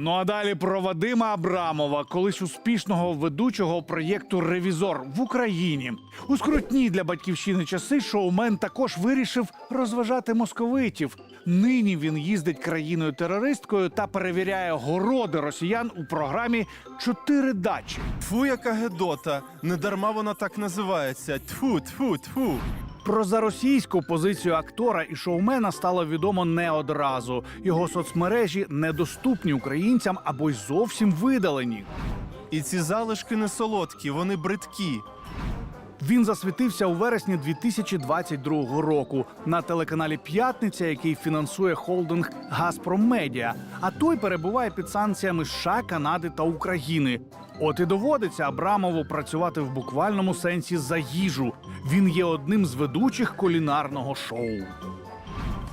Ну а далі про Вадима Абрамова, колись успішного ведучого проєкту Ревізор в Україні. У скрутні для батьківщини часи шоумен також вирішив розважати московитів. Нині він їздить країною терористкою та перевіряє городи росіян у програмі Чотири дачі. Тфу, яка гедота. Недарма вона так називається. Тфу, тфу, тфу. Про заросійську позицію актора і шоумена стало відомо не одразу. Його соцмережі недоступні українцям або й зовсім видалені. І ці залишки не солодкі, вони бридкі. Він засвітився у вересні 2022 року на телеканалі П'ятниця, який фінансує холдинг Газпром Медіа. А той перебуває під санкціями США, Канади та України. От і доводиться Абрамову працювати в буквальному сенсі за їжу. Він є одним з ведучих кулінарного шоу.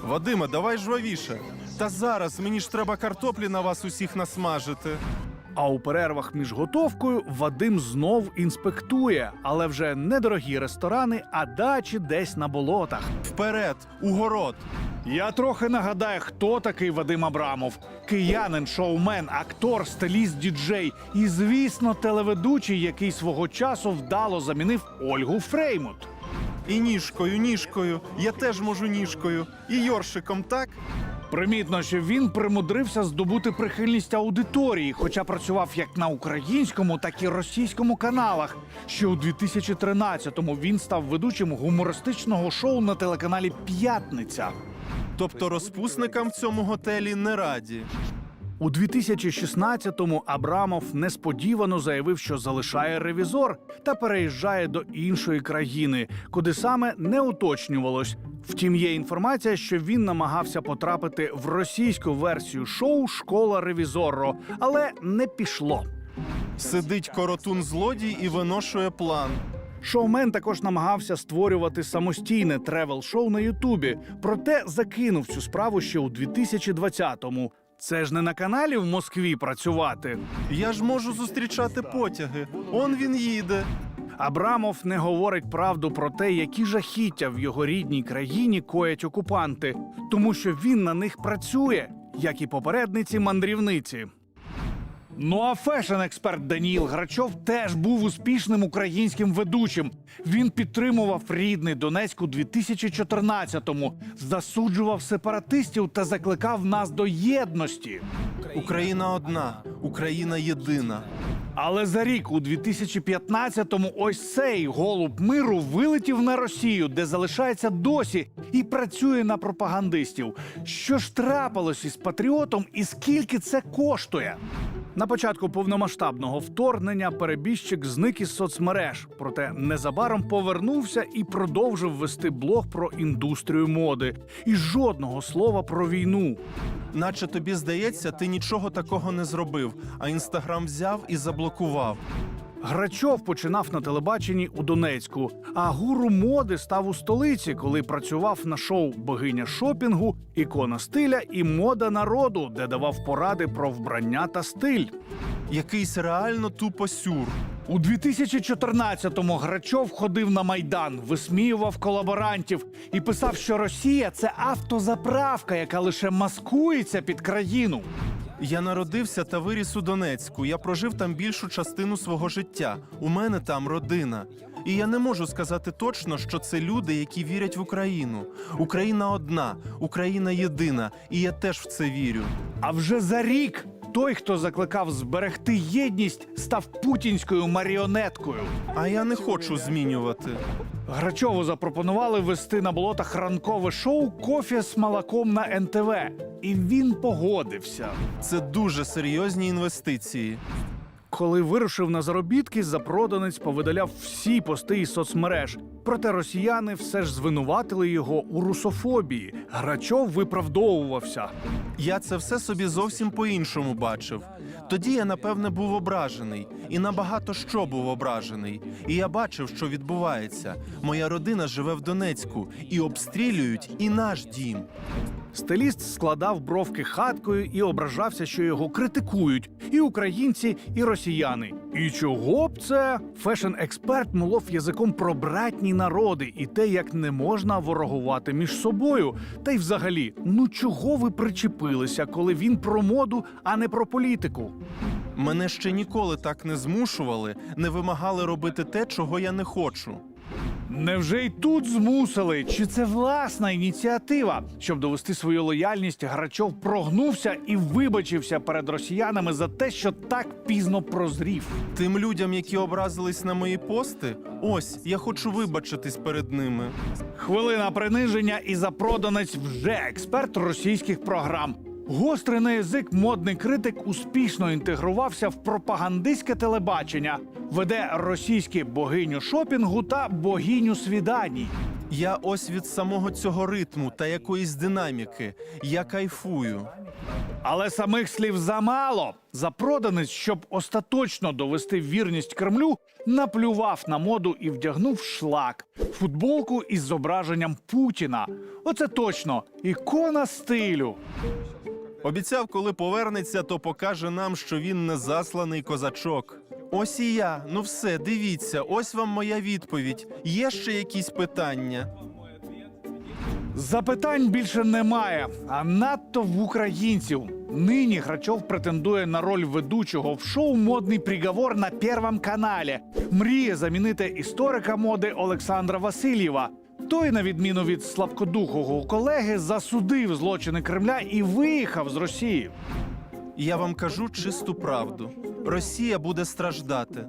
Вадиме, давай жвавіше. Та зараз мені ж треба картоплі на вас усіх насмажити. А у перервах між готовкою Вадим знов інспектує, але вже не дорогі ресторани, а дачі десь на болотах. Вперед, у город. Я трохи нагадаю, хто такий Вадим Абрамов. Киянин, шоумен, актор, стиліст, діджей і, звісно, телеведучий, який свого часу вдало замінив Ольгу Фреймут. І ніжкою, ніжкою. Я теж можу ніжкою. І йоршиком, так? Примітно, що він примудрився здобути прихильність аудиторії, хоча працював як на українському, так і російському каналах. Ще у 2013-му він став ведучим гумористичного шоу на телеканалі П'ятниця. Тобто розпусникам в цьому готелі не раді. У 2016-му Абрамов несподівано заявив, що залишає ревізор та переїжджає до іншої країни, куди саме не уточнювалось. Втім, є інформація, що він намагався потрапити в російську версію шоу Школа ревізорро, але не пішло. Сидить коротун злодій і виношує план. Шоумен також намагався створювати самостійне тревел-шоу на Ютубі, проте закинув цю справу ще у 2020-му. Це ж не на каналі в Москві працювати. Я ж можу зустрічати потяги. Он він їде. Абрамов не говорить правду про те, які жахіття в його рідній країні коять окупанти, тому що він на них працює, як і попередниці мандрівниці. Ну а фешн-експерт Даніїл Грачов теж був успішним українським ведучим. Він підтримував рідний Донецьк у 2014-му, засуджував сепаратистів та закликав нас до єдності. Україна одна, Україна єдина. Але за рік у 2015-му ось цей голуб миру вилетів на Росію, де залишається досі і працює на пропагандистів. Що ж трапилось із патріотом, і скільки це коштує? На початку повномасштабного вторгнення перебіжчик зник із соцмереж, проте незабаром повернувся і продовжив вести блог про індустрію моди. І жодного слова про війну. Наче тобі здається, ти нічого такого не зробив, а інстаграм взяв і заблокував. Грачов починав на телебаченні у Донецьку, а гуру моди став у столиці, коли працював на шоу Богиня шопінгу, ікона стиля і мода народу, де давав поради про вбрання та стиль. Якийсь реально тупо сюр. У 2014-му Грачов ходив на майдан, висміював колаборантів і писав, що Росія це автозаправка, яка лише маскується під країну. Я народився та виріс у Донецьку. Я прожив там більшу частину свого життя. У мене там родина. І я не можу сказати точно, що це люди, які вірять в Україну. Україна одна, Україна єдина, і я теж в це вірю. А вже за рік той, хто закликав зберегти єдність, став путінською маріонеткою. А я не хочу змінювати. Грачову запропонували вести на болотах ранкове шоу Кофе з молоком на НТВ. І він погодився. Це дуже серйозні інвестиції. Коли вирушив на заробітки, запроданець повидаляв всі пости із соцмереж. Проте росіяни все ж звинуватили його у русофобії. Грачов виправдовувався. Я це все собі зовсім по-іншому бачив. Тоді я, напевне, був ображений, і набагато що був ображений. І я бачив, що відбувається. Моя родина живе в Донецьку і обстрілюють і наш дім. Стиліст складав бровки хаткою і ображався, що його критикують і українці, і росіяни. І чого б це? Фешн-експерт молов язиком про братні народи і те, як не можна ворогувати між собою. Та й взагалі, ну чого ви причепилися, коли він про моду, а не про політику? Мене ще ніколи так не змушували, не вимагали робити те, чого я не хочу. Невже й тут змусили? Чи це власна ініціатива? Щоб довести свою лояльність, Грачов прогнувся і вибачився перед росіянами за те, що так пізно прозрів. Тим людям, які образились на мої пости, ось я хочу вибачитись перед ними. Хвилина приниження і запроданець вже експерт російських програм. Гострий на язик модний критик успішно інтегрувався в пропагандистське телебачення, веде російські богиню шопінгу та богиню свіданій. Я ось від самого цього ритму та якоїсь динаміки. Я кайфую. Але самих слів замало. Запроданець, щоб остаточно довести вірність Кремлю, наплював на моду і вдягнув шлак, футболку із зображенням Путіна. Оце точно ікона стилю. Обіцяв, коли повернеться, то покаже нам, що він не засланий козачок. Ось і я. Ну все, дивіться, ось вам моя відповідь. Є ще якісь питання? Запитань більше немає, а надто в українців. Нині Грачов претендує на роль ведучого в шоу Модний приговор на Первом каналі. Мріє замінити історика моди Олександра Васильєва. Той, на відміну від слабкодухого колеги, засудив злочини Кремля і виїхав з Росії. Я вам кажу чисту правду. Росія буде страждати.